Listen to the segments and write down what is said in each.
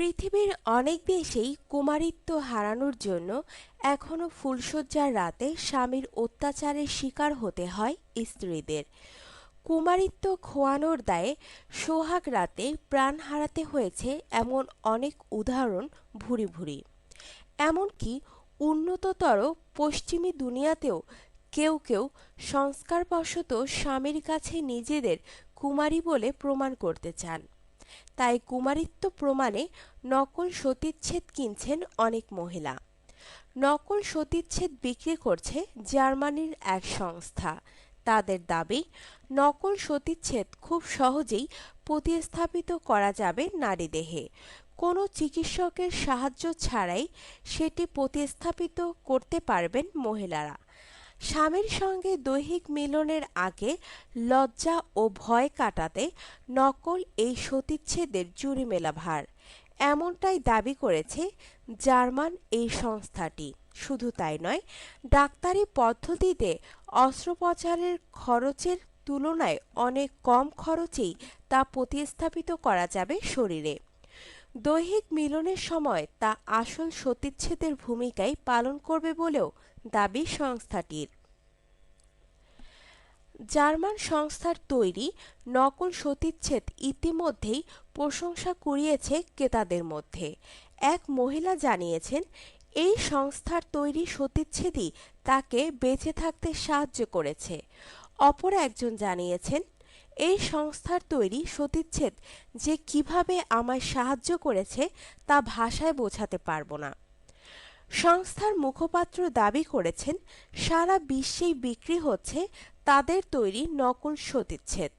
পৃথিবীর অনেক দেশেই কুমারিত্ব হারানোর জন্য এখনও ফুলশয্যার রাতে স্বামীর অত্যাচারের শিকার হতে হয় স্ত্রীদের। কুমারিত্ব খোয়ানোর দায়ে সোহাগ রাতে প্রাণ হারাতে হয়েছে এমন অনেক উদাহরণ ভুরি ভুরি। এমনকি উন্নততর পশ্চিমী দুনিয়াতেও কেউ কেউ সংস্কারবশত স্বামীর কাছে নিজেদের কুমারী বলে প্রমাণ করতে চান। তাই কুমারিত্ব প্রমাণে নকল সতীচ্ছেদ কিনছেন অনেক মহিলা। নকল সতীচ্ছেদ বিক্রি করছে জার্মানির এক সংস্থা। তাদের দাবি, নকল সতীচ্ছেদ খুব সহজেই প্রতিস্থাপিত করা যাবে নারীদেহে কোনো চিকিৎসকের সাহায্য ছাড়াই সেটি প্রতিস্থাপিত করতে পারবেন মহিলারা। স্বামীর সঙ্গে দৈহিক মিলনের আগে লজ্জা ও ভয় কাটাতে নকল এই সতীচ্ছেদের জুড়িমেলা ভার এমনটাই দাবি করেছে জার্মান এই সংস্থাটি। শুধু তাই নয়, ডাক্তারি পদ্ধতিতে অস্ত্রোপচারের খরচের তুলনায় অনেক কম খরচেই তা প্রতিস্থাপিত করা যাবে শরীরে। দৈহিক মিলনের সময় তা আসল সতীচ্ছেদের ভূমিকাই পালন করবে বলেও দাবি সংস্থাটির। জার্মান সংস্থার তৈরি নকল সতীচ্ছেদ ইতিমধ্যেই প্রশংসা কুড়িয়েছে ক্রেতাদের মধ্যে। এক মহিলা জানিয়েছেন, এই সংস্থার তৈরি সতীচ্ছেদই তাকে বেঁচে থাকতে সাহায্য করেছে। অপর একজন জানিয়েছেন এই সংস্থার তৈরি সতীচ্ছেদ যে কীভাবে আমায় সাহায্য করেছে তা ভাষায় বোঝাতে পারব না। সংস্থার মুখপাত্র দাবি করেছেন, সারা বিশ্বেই বিক্রি হচ্ছে তাদের তৈরি নকল সতীচ্ছেদ।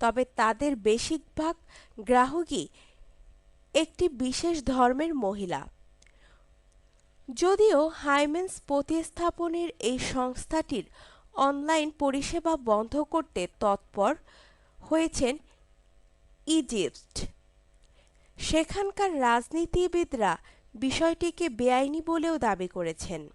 তবে তাদের বেশিরভাগ গ্রাহকই একটি বিশেষ ধর্মের মহিলা। যদিও হাইমেন্স প্রতিস্থাপনের এই সংস্থাটির অনলাইন পরিষেবা বন্ধ করতে তৎপর হয়েছেন ইজিপ্ট। সেখানকার রাজনীতিবিদরা বিষয়টিকে বেআইনি বলেও দাবি করেছেন।